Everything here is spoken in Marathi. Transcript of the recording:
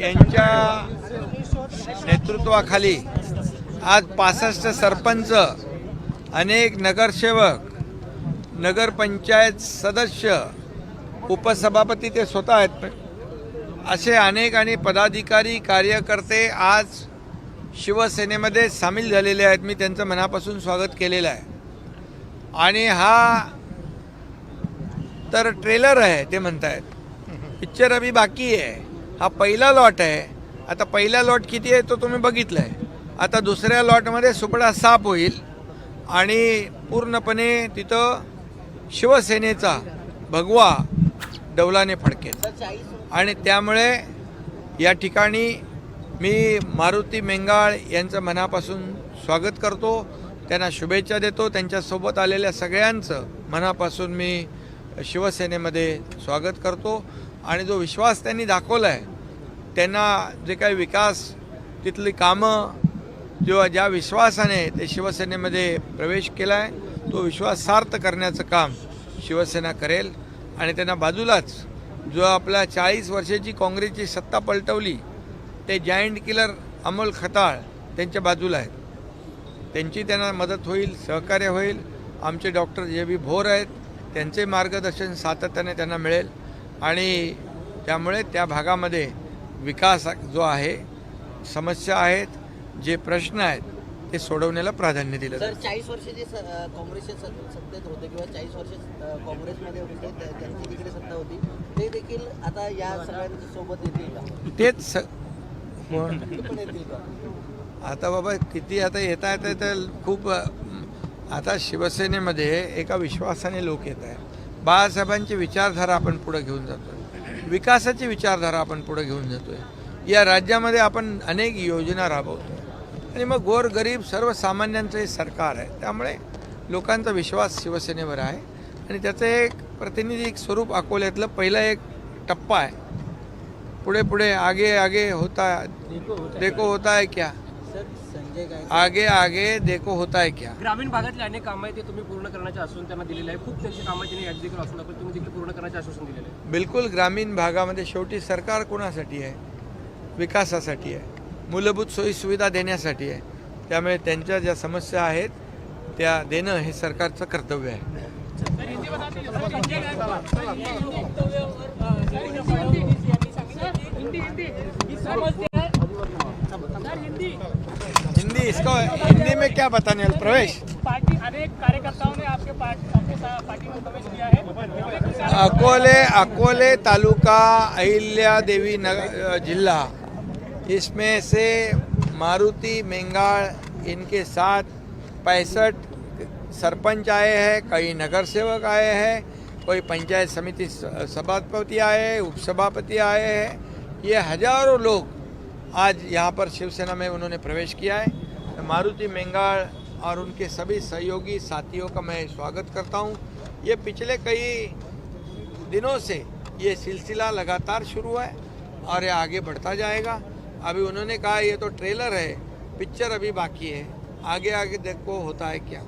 यांच्या नेतृत्वाखाली आज पासष्ट सरपंच अनेक नगरसेवक नगरपंचायत सदस्य उपसभापती ते स्वतः आहेत. असे अनेक आणि पदाधिकारी कार्यकर्ते आज शिवसेनेमध्ये सामील झालेले आहेत. मी त्यांचं मनापासून स्वागत केलेलं आहे. आणि हा तर ट्रेलर आहे ते म्हणतायत. पिक्चर अभी बाकी आहे हा पहिला लॉट आहे आता पहिला लॉट किती आहे तो तुम्ही बघितला आहे आता दुसऱ्या लॉटमध्ये सुपडा साफ होईल आणि पूर्णपणे तिथं शिवसेनेचा भगवा डौलाने फडकेल. आणि त्यामुळे या ठिकाणी मी मारुती मेंगाळ यांचं मनापासून स्वागत करतो. त्यांना शुभेच्छा देतो. त्यांच्यासोबत आलेल्या सगळ्यांचं मनापासून मी शिवसेनेमध्ये स्वागत करतो. आणि जो विश्वास त्यांनी दाखवला आहे त्यांना जे काही विकास तिथली कामं किंवा ज्या विश्वासाने ते शिवसेनेमध्ये प्रवेश केला आहे तो विश्वास सार्थ करण्याचं काम शिवसेना करेल. आणि त्यांना बाजूलाच जो आपल्या चाळीस वर्षाची काँग्रेसची सत्ता पलटवली ते जायंट किलर अमोल खताळ त्यांच्या बाजूला आहेत. त्यांची त्यांना मदत होईल सहकार्य होईल. आमचे डॉक्टर जे बी भोर आहेत त्यांचे मार्गदर्शन सातत्याने त्यांना मिळेल. आणि त्यामुळे त्या भागामध्ये विकास जो आहे समस्या आहेत जे प्रश्न आहेत ते सोडवण्याला प्राधान्य दिलं सर चाळीस वर्ष जे सत्तेत होते किंवा चाळीस वर्ष काँग्रेसमध्ये होते त्या- त्यांची तिकडे सत्ता होती. ते देखील आता या सगळ्यांच्या सोबत येतील का? तेच स आता बाबा किती आता येता येता तर खूप आता शिवसेनेमध्ये एका विश्वासाने लोक येत आहेत बाळासाहेबांची विचारधारा आपण पुढे घेऊन जातोय. विकासाची विचारधारा आपण पुढे घेऊन जातोय. या राज्यामध्ये आपण अनेक योजना राबवतोय. आणि मग गोर गरीब सर्वसामान्यांचं हे सरकार आहे. त्यामुळे लोकांचा विश्वास शिवसेनेवर आहे. आणि त्याचं एक प्रातिनिधिक स्वरूप अकोल्यातलं पहिला एक टप्पा आहे. पुढे पुढे आगे आगे होता देखो होता है क्या? आगे आगे देखो होता है क्या? ग्रामीण भागातले अनेक कामं आहेत ते तुम्ही पूर्ण करण्याचे आश्वासन त्यांना दिलेलं आहे. खूप त्यांची कामं त्यांनी यादी देखील असून आपण तुम्ही देखील पूर्ण करण्याचे आश्वासन दिलेलं आहे. बिलकुल ग्रामीण भागामध्ये शेवटी सरकार कोणासाठी आहे? विकासासाठी आहे. मूलभूत सोयी सुविधा देण्यासाठी आहे. त्यामुळे त्यांच्या ज्या समस्या आहेत त्या देणं हे सरकारचं कर्तव्य आहे. हिंदी. इसको हिंदी में क्या बताने वाले? प्रवेश? पार्टी अनेक कार्यकर्ताओं ने आपके पार्टी आपके साथ पार्टी में प्रवेश किया है। अकोले अकोले तालुका अहिल्या देवी नगर जिला। इसमें से मारुति मेंगाड़ इनके साथ पैंसठ सरपंच आए हैं कई नगर सेवक आए हैं कोई पंचायत समिति सभापति आए हैं उपसभापति आए हैं। ये हज़ारों लोग आज यहाँ पर शिवसेना में उन्होंने प्रवेश किया है। मारुति मेंगाड़ और उनके सभी सहयोगी साथियों का मैं स्वागत करता हूँ। ये पिछले कई दिनों से ये सिलसिला लगातार शुरू है और ये आगे बढ़ता जाएगा। अभी उन्होंने कहा, ये तो ट्रेलर है, पिक्चर अभी बाकी है। आगे आगे देखो होता है क्या?